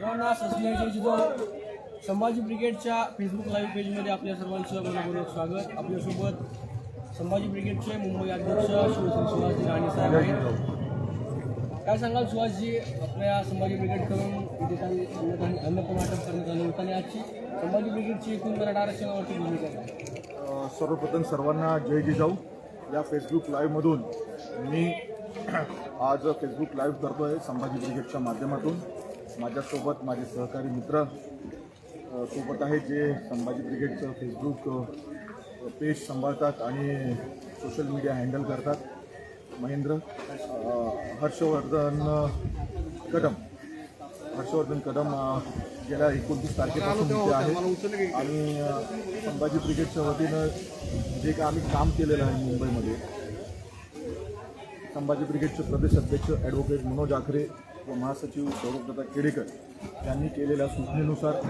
सर्वांना सस्नेहचे जिजाऊ. संभाजी ब्रिगेडच्या फेसबुक लाईव्ह पेजमध्ये आपल्या सर्वांचं मनापूर्वक स्वागत. आपल्यासोबत संभाजी ब्रिगेडचे मुंबई अध्यक्ष शिवश्री सुहासजी राणे साहेब आहेत. काय सांगाल सुहासजी आपल्या संभाजी ब्रिगेडकडून इथे काही अन्न पण वाटप करण्यात आलं होतं आणि आजची संभाजी ब्रिगेडची एकूण मराठा आरक्षणावरती भूमिका आहे सर्वप्रथम सर्वांना जय जिजाऊ. या फेसबुक लाईव्हमधून मी आज फेसबुक लाईव्ह करतो आहे संभाजी ब्रिगेडच्या माध्यमातून. माझ्यासोबत माझे सहकारी मित्र सोबत आहेत जे संभाजी ब्रिगेडचं फेसबुक पेज सांभाळतात आणि सोशल मीडिया हँडल करतात. महेंद्र हर्षवर्धन कदम. हर्षवर्धन कदम गेल्या एकोणतीस तारखेपासून इथे आहे आणि संभाजी ब्रिगेडच्या वतीनं जे काय आम्ही काम केलेलं आहे मुंबईमध्ये संभाजी ब्रिगेडचे प्रदेश अध्यक्ष ॲडव्होकेट मनोज आखरे महासचिव सौरभदादा केडेकर यांनी केलेल्या सूचनेनुसार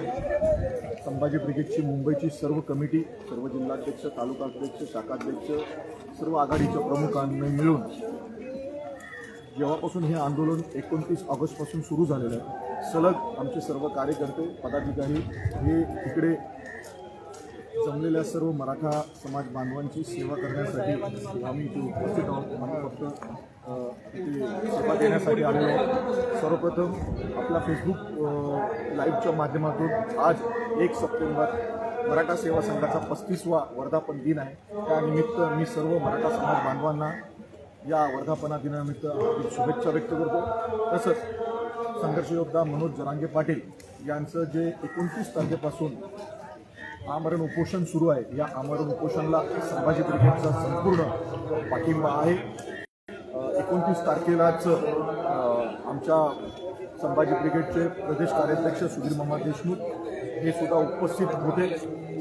संभाजी ब्रिगेडची मुंबईची सर्व कमिटी सर्व जिल्हाध्यक्ष तालुका अध्यक्ष शाखाध्यक्ष सर्व आघाडीच्या प्रमुखांनी मिळून जेव्हापासून हे आंदोलन एकोणतीस ऑगस्टपासून सुरू झालेलं आहे सलग आमचे सर्व कार्यकर्ते पदाधिकारी हे इकडे जमलेल्या सर्व मराठा समाज बांधवांची सेवा करण्यासाठी आम्ही इथे उपस्थित आहोत. आम्ही फक्त इथे सेवा देण्यासाठी आलेलो आहोत. सर्वप्रथम आपला फेसबुक लाईव्हच्या माध्यमातून आज एक सप्टेंबर मराठा सेवा संघाचा पस्तीसवा वर्धापन दिन आहे. त्यानिमित्त मी सर्व मराठा समाज बांधवांना या वर्धापना दिनानिमित्त शुभेच्छा व्यक्त करतो. तसंच संघर्षयोद्धा मनोज जरांगे पाटील यांचं जे एकोणतीस तारखेपासून आमरण उपोषण सुरू आहे. या आमरण उपोषणला संभाजी ब्रिगेडचा संपूर्ण पाठिंबा आहे. एकोणतीस तारखेलाच आमच्या संभाजी ब्रिगेडचे प्रदेश कार्याध्यक्ष सुधीर मामा देशमुख हे सुद्धा उपस्थित होते.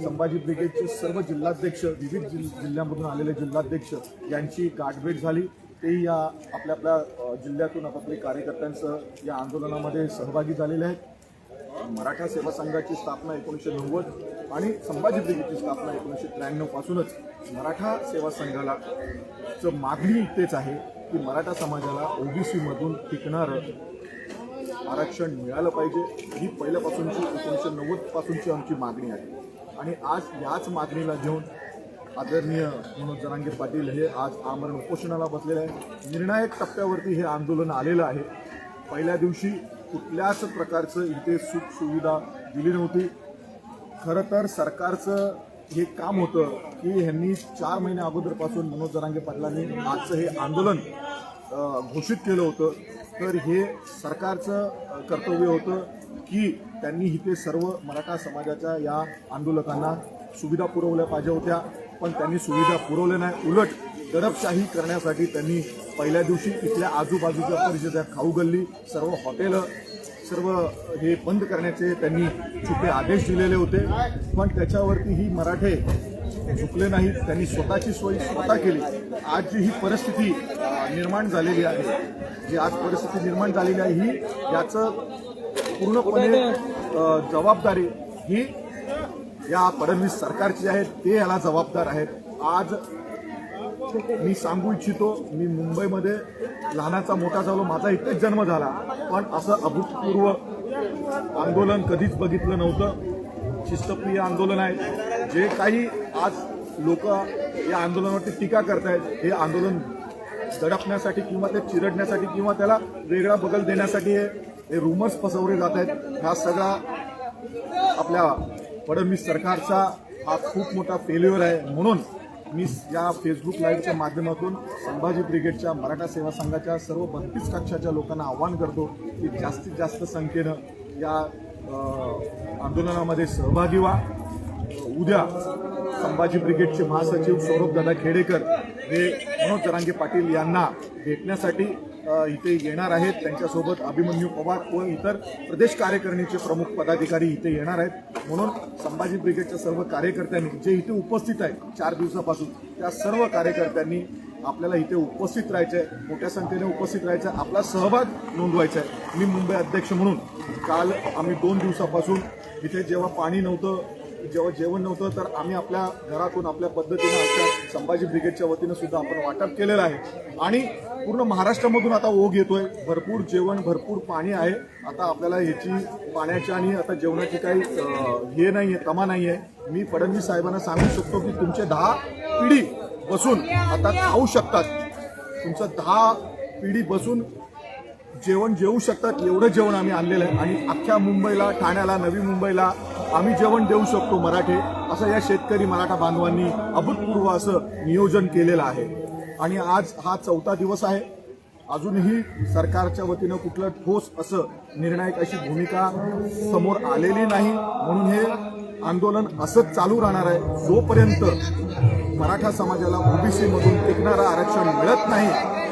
संभाजी ब्रिगेडचे सर्व जिल्हाध्यक्ष विविध जिल जिल्ह्यामधून आलेले जिल्हाध्यक्ष यांची गाठभेट झाली. तेही या आपल्या आपल्या जिल्ह्यातून आपापल्या कार्यकर्त्यांसह या आंदोलनामध्ये सहभागी झालेले आहेत. मराठा सेवा संघाची स्थापना एकोणीसशे नव्वद आणि संभाजी ब्रिगेडची स्थापना एकोणीसशे त्र्याण्णवपासूनच मराठा सेवा संघाला चं मागणी तेच आहे की मराठा समाजाला ओ बी सीमधून टिकणारं आरक्षण मिळालं पाहिजे. ही पहिल्यापासूनची एकोणीसशे नव्वदपासूनची आमची मागणी आहे. आणि आज याच मागणीला घेऊन आदरणीय मनोज जरांगे पाटील हे आज आमरण उपोषणाला बसलेले आहे निर्णायक टप्प्यावरती हे आंदोलन आलेलं आहे. पहिल्या दिवशी कुठल्याच प्रकारचं इथे सुखसुविधा दिली नव्हती. खरं तर सरकारचं हे काम होतं की ह्यांनी चार महिने अगोदरपासून मनोज जरांगे पाटलांनी आजचं हे आंदोलन घोषित केलं होतं. तर हे सरकारचं कर्तव्य होतं की त्यांनी इथे सर्व मराठा समाजाच्या या आंदोलकांना सुविधा पुरवल्या पाहिजे होत्या. पण त्यांनी सुविधा पुरवल्या नाही उलट दडपशाही करण्यासाठी त्यांनी पहिल्या दिवशी इथल्या आजूबाजूच्या परिसरात खाऊ गल्ली सर्व हॉटेलं सर्व हे बंद करण्याचे त्यांनी छुपे आदेश दिलेले होते. पण त्याच्यावरती ही मराठे झुकले नाहीत. त्यांनी स्वतःची सोय स्वतः केली. आज जी ही परिस्थिती निर्माण झालेली आहे जी आज परिस्थिती निर्माण झालेली आहे ही याचं पूर्णपणे जबाबदारी ही या फडणवीस सरकारची आहे. ते याला जबाबदार आहेत. आज मी सांगू इच्छितो मी मुंबईमध्ये लहानाचा मोठा झालो माझा इथेच जन्म झाला. पण असं अभूतपूर्व आंदोलन कधीच बघितलं नव्हतं. शिस्तप्रिय आंदोलन आहे. जे काही आज लोक या आंदोलनावरती टीका करतायत हे आंदोलन दडपण्यासाठी किंवा ते चिरडण्यासाठी किंवा त्याला वेगळा बगल देण्यासाठी हे हे रुमर्स पसरवले जात आहेत हा सगळा आपल्या फडणवीस सरकारचा हा खूप मोठा फेल्युअर आहे. म्हणून मी या फेसबुक लाईव्हच्या माध्यमातून संभाजी ब्रिगेडच्या मराठा सेवा संघाच्या सर्व बत्तीस कक्षाच्या लोकांना आवाहन करतो की जास्तीत जास्त संख्येनं या आंदोलनामध्ये सहभागी व्हा. उद्या संभाजी ब्रिगेडचे महासचिव सौरभदादा खेडेकर हे मनोज जरांगे पाटील यांना भेटण्यासाठी इथे येणार आहेत. त्यांच्यासोबत अभिमन्यू पवार व इतर प्रदेश कार्यकारिणीचे प्रमुख पदाधिकारी इथे येणार आहेत. म्हणून संभाजी ब्रिगेडच्या सर्व कार्यकर्त्यांनी जे इथे उपस्थित आहेत चार दिवसापासून त्या सर्व कार्यकर्त्यांनी आपल्याला इथे उपस्थित राहायचं आहे मोठ्या संख्येने उपस्थित राहायचं आहे आपला सहभाग नोंदवायचा आहे मी मुंबई अध्यक्ष म्हणून काल आम्ही दोन दिवसापासून इथे जेव्हा पाणी नव्हतं जेव्हा जेवण नव्हतं तर आम्ही आपल्या घरातून आपल्या पद्धतीनं आमच्या संभाजी ब्रिगेडच्या वतीनं सुद्धा आपण वाटप केलेलं आहे. आणि पूर्ण महाराष्ट्रामधून आता ओघ येतोय. भरपूर जेवण भरपूर पाणी आहे. आता आपल्याला ह्याची पाण्याची आणि आता जेवणाची काही हे नाही आहे तमा नाही आहे मी फडणवीस साहेबांना सांगू शकतो की तुमचे दहा पिढी बसून आता खाऊ शकतात. तुमचं दहा पिढी बसून जेवण जेवू शकतात. एवढं जेवण आम्ही आणलेलं आहे. आणि अख्ख्या मुंबईला ठाण्याला नवी मुंबईला आम्ही जेवण देऊ शकतो मराठे असं या शेतकरी मराठा बांधवांनी अभूतपूर्व असं नियोजन केलेलं आहे. आणि आज हा चौथा दिवस आहे. अजूनही सरकारच्या वतीनं कुठलं ठोस असं निर्णायक अशी भूमिका समोर आलेली नाही. म्हणून हे आंदोलन असंच चालू राहणार आहे. जोपर्यंत मराठा समाजाला ओबीसी मधून टिकणारं आरक्षण मिळत नाही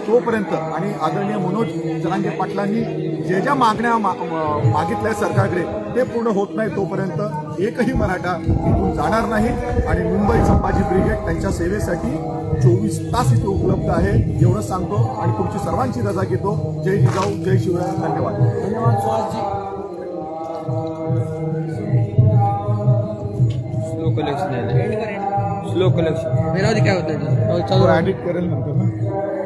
तोपर्यंत. आणि आदरणीय मनोज जरांगे पाटलांनी जे ज्या मागण्या मा- म- मागितल्या सरकारकडे ते पूर्ण होत नाही तोपर्यंत एकही मराठा इथून जाणार नाही. आणि मुंबई संभाजी ब्रिगेड त्यांच्या सेवेसाठी चोवीस तास इथे उपलब्ध आहे एवढं सांगतो. आणि तुमची सर्वांची रजा घेतो. जय जिजाऊ जय शिवराय. धन्यवाद. धन्यवाद सुहासजी स्लो कलेक्शन दे काय होत नाही edit करेल नंतर ना.